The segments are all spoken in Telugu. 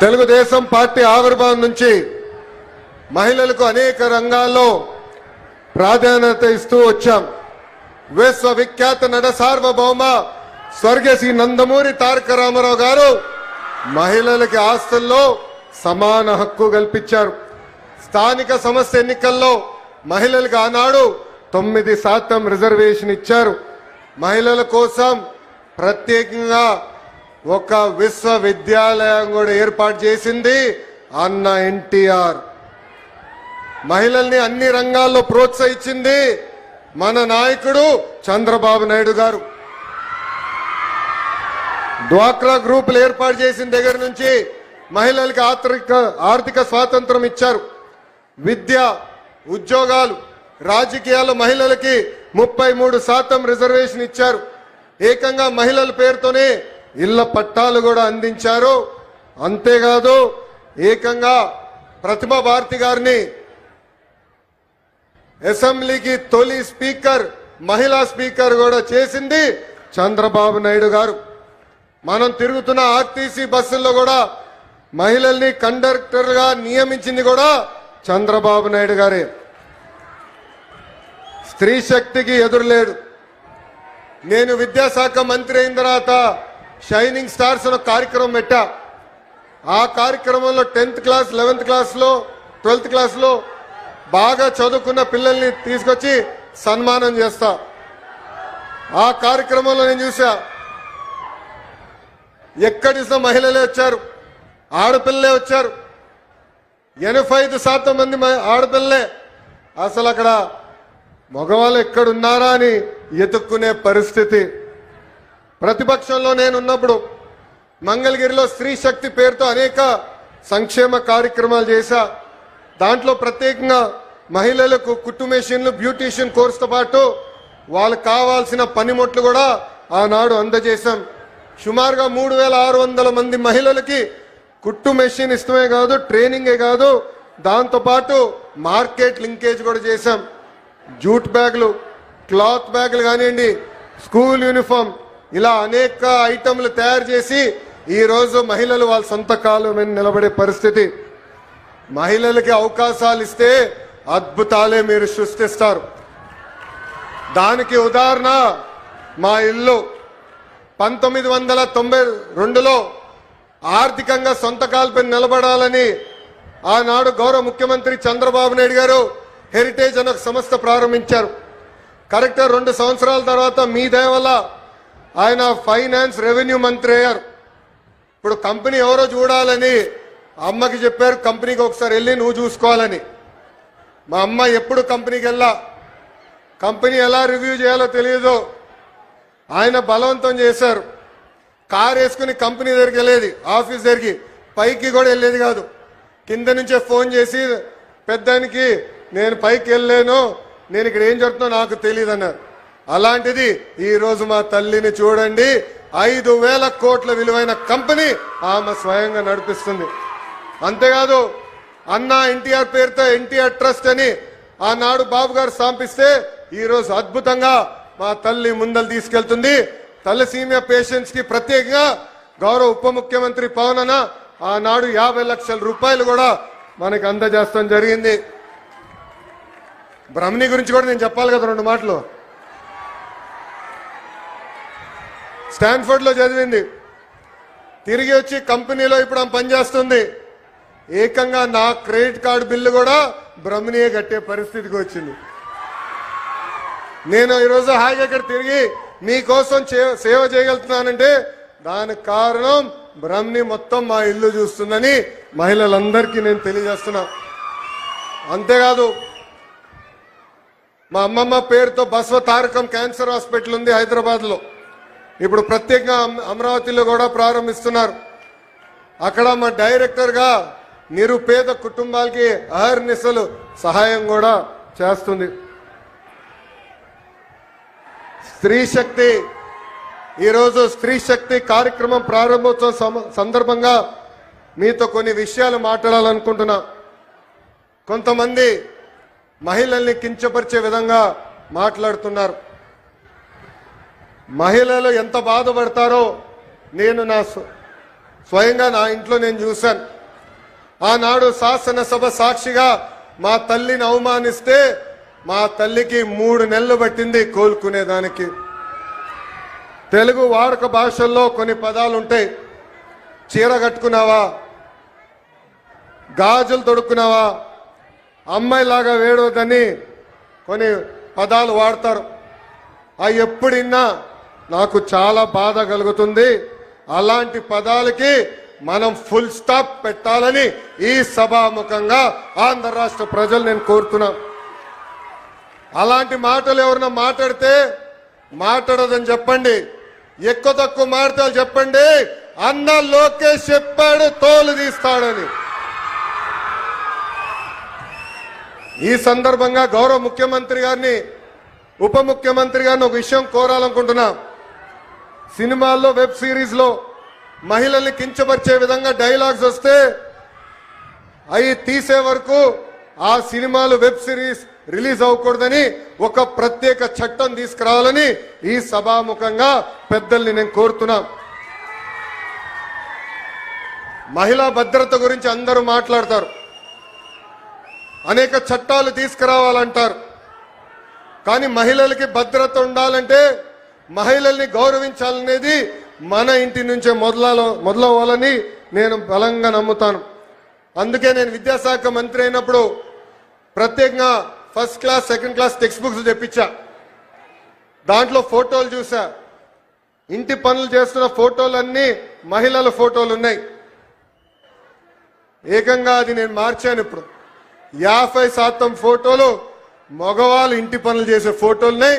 తెలుగుదేశం పార్టీ ఆవిర్భావం నుంచి మహిళలకు అనేక రంగాల్లో ప్రాధాన్యత ఇస్తూ వచ్చాం. విశ్వవిఖ్యాత నట సార్వభౌమ స్వర్గశ్రీ నందమూరి తారక రామారావు గారు మహిళలకి ఆస్తుల్లో సమాన హక్కు కల్పించారు. స్థానిక సమస్య ఎన్నికల్లో మహిళలకు ఆనాడు తొమ్మిది శాతం రిజర్వేషన్ ఇచ్చారు. మహిళల కోసం ప్రత్యేకంగా ఒక విశ్వవిద్యాలయం కూడా ఏర్పాటు చేసింది అన్న ఎన్టీఆర్. మహిళల్ని అన్ని రంగాల్లో ప్రోత్సహించింది మన నాయకుడు చంద్రబాబు నాయుడు గారు. డ్వాక్రా గ్రూపులు ఏర్పాటు చేసిన దగ్గర నుంచి మహిళలకు ఆర్థిక ఆర్థిక స్వాతంత్రం ఇచ్చారు. విద్య ఉద్యోగాలు రాజకీయాలు మహిళలకి ముప్పై మూడు శాతం రిజర్వేషన్ ఇచ్చారు. ఏకంగా మహిళల పేరుతోనే ఇళ్ళ పట్టాలు కూడా అందించారు. అంతేకాదు ఏకంగా ప్రతిమ భారతి గారిని అసెంబ్లీకి తొలి స్పీకర్ మహిళా స్పీకర్ కూడా చేసింది చంద్రబాబు నాయుడు గారు. మనం తిరుగుతున్న ఆర్టీసీ బస్సుల్లో కూడా మహిళల్ని కండక్టర్గా నియమించింది కూడా చంద్రబాబు నాయుడు గారే. స్త్రీ శక్తికి ఎదురులేడు. నేను విద్యాశాఖ మంత్రి అయిన తర్వాత షైనింగ్ స్టార్స్ అనే కార్యక్రమం పెట్టా. ఆ కార్యక్రమంలో టెన్త్ క్లాస్ లెవెన్త్ క్లాస్లో ట్వెల్త్ క్లాస్లో బాగా చదువుకున్న పిల్లల్ని తీసుకొచ్చి సన్మానం చేస్తా. ఆ కార్యక్రమంలో నేను చూసా. ఎక్కడి నుంచి మహిళలే వచ్చారు. ఆడపిల్లలే వచ్చారు. ఎనభై ఐదు శాతం మంది మ- ఆడపిల్లలే. అసలు అక్కడ మగవాళ్ళు ఎక్కడున్నారా అని ఎతుక్కునే పరిస్థితి. ప్రతిపక్షంలో నేను ఉన్నప్పుడు మంగళగిరిలో స్త్రీ శక్తి పేరుతో అనేక సంక్షేమ కార్యక్రమాలు చేశా. దాంట్లో ప్రత్యేకంగా మహిళలకు కుట్టు మెషిన్లు బ్యూటీషియన్ కోర్సుతో పాటు వాళ్ళకు కావాల్సిన పనిముట్లు కూడా ఆనాడు అందజేశాం. సుమారుగా మూడు వేల ఆరు వందల మంది మహిళలకి కుట్టు మెషిన్ ఇష్టమే కాదు ట్రైనింగే కాదు. దాంతోపాటు మార్కెట్ లింకేజ్ కూడా చేశాం. జూట్ బ్యాగులు క్లాత్ బ్యాగులు కానివ్వండి స్కూల్ యూనిఫామ్ ఇలా అనేక ఐటమ్లు తయారు చేసి ఈరోజు మహిళలు వాళ్ళ సొంత కాలు మీద నిలబడే పరిస్థితి. మహిళలకి అవకాశాలు ఇస్తే అద్భుతాలే మీరు సృష్టిస్తారు. దానికి ఉదాహరణ మా ఇల్లు. పంతొమ్మిది వందల తొంభై రెండులో ఆర్థికంగా సొంత కాల్పై నిలబడాలని ఆనాడు గౌరవ ముఖ్యమంత్రి చంద్రబాబు నాయుడు గారు హెరిటేజ్ అనే ఒక సంస్థ ప్రారంభించారు. కరెక్ట్గా రెండు సంవత్సరాల తర్వాత మీ దయ వల్ల ఆయన ఫైనాన్స్ రెవెన్యూ మంత్రి అయ్యారు. ఇప్పుడు కంపెనీ ఎవరో చూడాలని అమ్మకి చెప్పారు కంపెనీకి ఒకసారి వెళ్ళి నువ్వు చూసుకోవాలని. మా అమ్మ ఎప్పుడు కంపెనీకి వెళ్ళా? కంపెనీ ఎలా రివ్యూ చేయాలో తెలియదు ఆయన బలవంతం చేశారు. కార్ వేసుకుని కంపెనీ దగ్గరికి వెళ్ళేది ఆఫీస్ దగ్గరికి. పైకి కూడా వెళ్ళేది కాదు. కింద నుంచే ఫోన్ చేసి పెద్దానికి నేను పైకి వెళ్ళలేను నేను ఇక్కడ ఏం జరుగుతుందో నాకు తెలియదు అన్నారు అలాంటిది ఈరోజు మా తల్లిని చూడండి. ఐదు వేల కోట్ల విలువైన కంపెనీ ఆమె స్వయంగా నడిపిస్తుంది. అంతేకాదు అన్న ఎన్టీఆర్ పేరుతో ఎన్టీఆర్ ట్రస్ట్ అని ఆనాడు బాబు గారు స్థాపిస్తే ఈ రోజు అద్భుతంగా మా తల్లి ముందలు తీసుకెళ్తుంది. తలసీమియా పేషెంట్స్కి ప్రత్యేకంగా గౌరవ ఉప ముఖ్యమంత్రి పవన్ అన్న ఆనాడు యాభై లక్షల రూపాయలు కూడా మనకి అందజేస్తాం జరిగింది. బ్రహ్మణి గురించి కూడా నేను చెప్పాలి కదా రెండు మాటలు. స్టాన్ఫర్డ్లో చదివింది. తిరిగి వచ్చి కంపెనీలో ఇప్పుడు ఆమె పనిచేస్తుంది. ఏకంగా నా క్రెడిట్ కార్డు బిల్లు కూడా బ్రహ్మణియే కట్టే పరిస్థితికి వచ్చింది. నేను ఈరోజు హాయిగా ఇక్కడ తిరిగి మీకోసం సేవ చేయగలుగుతున్నానంటే దానికి కారణం బ్రహ్మణి మొత్తం మా ఇల్లు చూస్తుందని మహిళలందరికీ నేను తెలియజేస్తున్నా. అంతేకాదు మా అమ్మమ్మ పేరుతో బస్వ తారకం క్యాన్సర్ హాస్పిటల్ ఉంది హైదరాబాద్లో. ఇప్పుడు ప్రత్యేకంగా అమరావతిలో కూడా ప్రారంభిస్తున్నారు. అక్కడ మా డైరెక్టర్గా నిరుపేద కుటుంబాలకి అహర్నిశలు సహాయం కూడా చేస్తుంది. స్త్రీ శక్తి ఈరోజు స్త్రీ శక్తి కార్యక్రమం ప్రారంభోత్సవం సందర్భంగా మీతో కొన్ని విషయాలు మాట్లాడాలనుకుంటున్నా. కొంతమంది మహిళల్ని కించపరిచే విధంగా మాట్లాడుతున్నారు. మహిళలు ఎంత బాధపడతారో నేను నా స్వయంగా నా ఇంట్లో నేను చూశాను. ఆనాడు శాసనసభ సాక్షిగా మా తల్లిని అవమానిస్తే మా తల్లికి మూడు నెలలు పట్టింది కోలుకునేదానికి. తెలుగు వాడుక భాషల్లో కొన్ని పదాలు ఉంటాయి చీర కట్టుకున్నావా? గాజులు తొడుక్కున్నావా? అమ్మాయిలాగా వేడవద్దని కొన్ని పదాలు వాడతారు. అవి ఎప్పుడిన్నా నాకు చాలా బాధ కలుగుతుంది. అలాంటి పదాలకి మనం ఫుల్ స్టాప్ పెట్టాలని ఈ సభాముఖంగా ఆంధ్ర రాష్ట్ర ప్రజలు నేను కోరుతున్నా. అలాంటి మాటలు ఎవరన్నా మాట్లాడితే మాట్లాడదని చెప్పండి. ఎక్కువ తక్కువ మాటలు చెప్పండి. అన్న లోకేష్ చెప్పాడు తోలు తీస్తాడని. ఈ సందర్భంగా గౌరవ ముఖ్యమంత్రి గారిని ఉప ముఖ్యమంత్రి గారిని ఒక విషయం కోరాలనుకుంటున్నాం. సినిమాల్లో వెబ్ సిరీస్లో మహిళల్ని కించపరిచే విధంగా డైలాగ్స్ వస్తే అవి తీసే వరకు ఆ సినిమాలు వెబ్ సిరీస్ రిలీజ్ అవ్వకూడదని ఒక ప్రత్యేక చట్టం తీసుకురావాలని ఈ సభాముఖంగా పెద్దల్ని నేను కోరుతున్నా. మహిళా భద్రత గురించి అందరూ మాట్లాడతారు. అనేక చట్టాలు తీసుకురావాలంటారు. కానీ మహిళలకి భద్రత ఉండాలంటే మహిళల్ని గౌరవించాలనేది మన ఇంటి నుంచే మొదలలో మొదలవ్వాలని నేను బలంగా నమ్ముతాను. అందుకే నేను విద్యాశాఖ మంత్రి అయినప్పుడు ప్రత్యేకంగా first class second class text books తెప్పించా. దాంట్లో ఫోటోలు చూసా. ఇంటి పనులు చేస్తున్న ఫోటోలన్నీ మహిళల ఫోటోలు ఉన్నాయి ఏకంగా అది నేను మార్చాను ఇప్పుడు. యాభై శాతం ఫోటోలు మగవాళ్ళు ఇంటి పనులు చేసే ఫోటోలున్నాయి.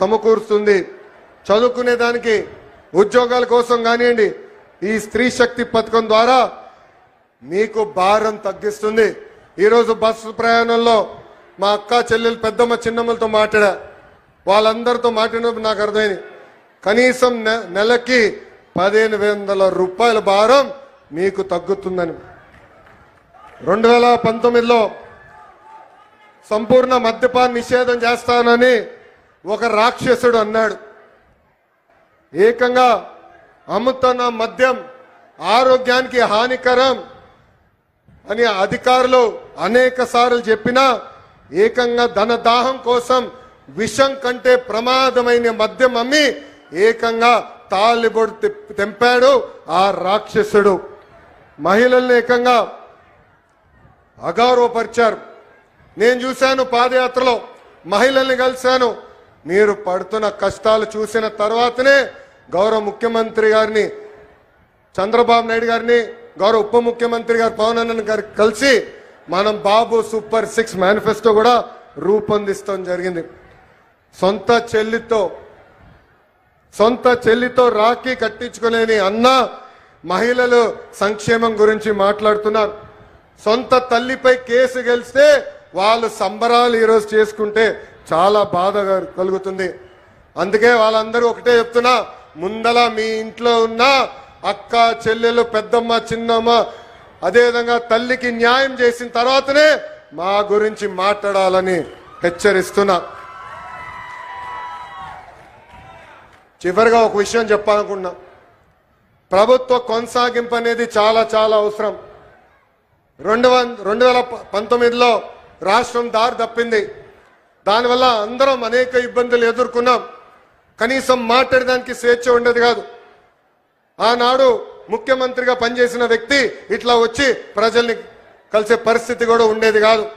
సమకూరుస్తుంది. చదువుకునే దానికి ఉద్యోగాల కోసం కానివ్వండి ఈ స్త్రీ శక్తి పథకం ద్వారా మీకు భారం తగ్గిస్తుంది. ఈరోజు బస్సు ప్రయాణంలో మా అక్క చెల్లెలు పెద్దమ్మ చిన్నమ్మలతో మాట్లాడా. వాళ్ళందరితో మాట్లాడినప్పుడు నాకు అర్థమైంది. కనీసం నె- నెలకి పదిహేను వందల రూపాయల భారం మీకు తగ్గుతుందని. రెండు వేల పంతొమ్మిదిలో సంపూర్ణ మద్యపాన నిషేధం చేస్తానని ఒక రాక్షసుడు అన్నాడు. ఏకంగా అమ్ముతున్న మద్యం ఆరోగ్యానికి హానికరం అని అధికారులు అనేక సార్లు చెప్పినా ఏకంగా ధన దాహం కోసం విషం కంటే ప్రమాదమైన మద్యం అమ్మి ఏకంగా తాలిబొడు తెంపాడు ఆ రాక్షసుడు. మహిళల్ని ఏకంగా అగౌరవపరిచారు నేను చూశాను పాదయాత్రలో మహిళల్ని కలిశాను. మీరు పడుతున్న కష్టాలు చూసిన తర్వాతనే గౌరవ ముఖ్యమంత్రి గారిని చంద్రబాబు నాయుడు గారిని గౌరవ ఉప ముఖ్యమంత్రి గారు పవన్ అన్న గారు కలిసి మనం బాబు సూపర్ సిక్స్ మేనిఫెస్టో కూడా రూపొందిస్తాం జరిగింది. సొంత చెల్లితో సొంత చెల్లితో రాఖీ కట్టించుకునేని అన్న మహిళలు సంక్షేమం గురించి మాట్లాడుతున్నారు. సొంత తల్లిపై కేసు గెలిస్తే వాళ్ళు సంబరాలు ఈరోజు చేసుకుంటే చాలా బాధ కలుగుతుంది. అందుకే వాళ్ళందరూ ఒకటే చెప్తున్నా ముందల మీ ఇంట్లో ఉన్న అక్క చెల్లెలు పెద్దమ్మ చిన్నమ్మ అదేవిధంగా తల్లికి న్యాయం చేసిన తర్వాతనే మా గురించి మాట్లాడాలని హెచ్చరిస్తున్నా. చివరిగా ఒక విషయం చెప్పాలనుకున్నా ప్రభుత్వ కొనసాగింపు అనేది చాలా చాలా అవసరం. రెండు వం రెండు వేల పంతొమ్మిదిలో రాష్ట్రం దారి తప్పింది. దానివల్ల అందరం అనేక ఇబ్బందులు ఎదుర్కొన్నాం. కనీసం మాట్లాడడానికి స్వేచ్ఛ ఉండేది కాదు. ఆనాడు ముఖ్యమంత్రిగా పనిచేసిన వ్యక్తి ఇట్లా వచ్చి ప్రజల్ని కలిసే పరిస్థితి కూడా ఉండేది కాదు.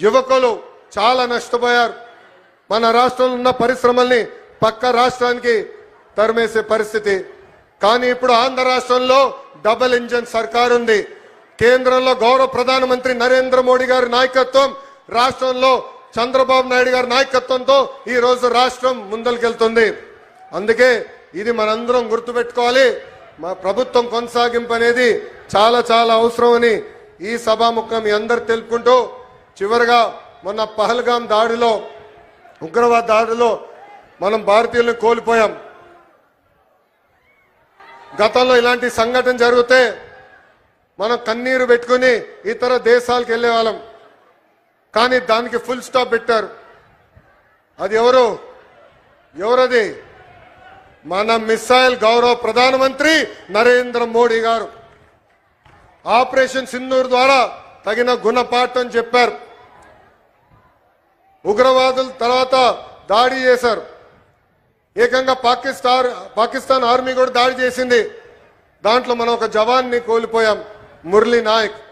యువకులు చాలా నష్టపోయారు. మన రాష్ట్రంలో ఉన్న పరిశ్రమల్ని పక్క రాష్ట్రానికి తరిమేసే పరిస్థితి. కానీ ఇప్పుడు ఆంధ్ర రాష్ట్రంలో డబుల్ ఇంజన్ సర్కార్ ఉంది. కేంద్రంలో గౌరవ ప్రధానమంత్రి నరేంద్ర మోడీ గారి నాయకత్వం రాష్ట్రంలో చంద్రబాబు నాయుడు గారి నాయకత్వంతో ఈ రోజు రాష్ట్రం ముందరికెళ్తుంది. అందుకే ఇది మనందరం గుర్తుపెట్టుకోవాలి. మా ప్రభుత్వం కొనసాగింపు అనేది చాలా చాలా అవసరమని ఈ సభాముఖం మీ అందరు తెలుపుకుంటూ చివరిగా మొన్న పహల్గాం దాడిలో ఉగ్రవాద దాడిలో మనం భారతీయులను కోల్పోయాం. గతంలో ఇలాంటి సంఘటన జరిగితే మనం కన్నీరు పెట్టుకుని ఇతర దేశాలకు వెళ్ళే వాళ్ళం కానీ దానికి ఫుల్ స్టాప్ పెట్టారు. అది ఎవరు? ఎవరది? మన మిస్సైల్ గౌరవ ప్రధానమంత్రి నరేంద్ర మోడీ గారు. ఆపరేషన్ సింధూర్ ద్వారా తగిన గుణపాఠం చెప్పారు. ఉగ్రవాదుల తర్వాత దాడి చేశారు. ఏకంగా పాకిస్తాన్ పాకిస్తాన్ ఆర్మీ కూడా దాడి చేసింది. దాంట్లో మనం ఒక జవాన్ని కోల్పోయాం. మురళీ నాయక్.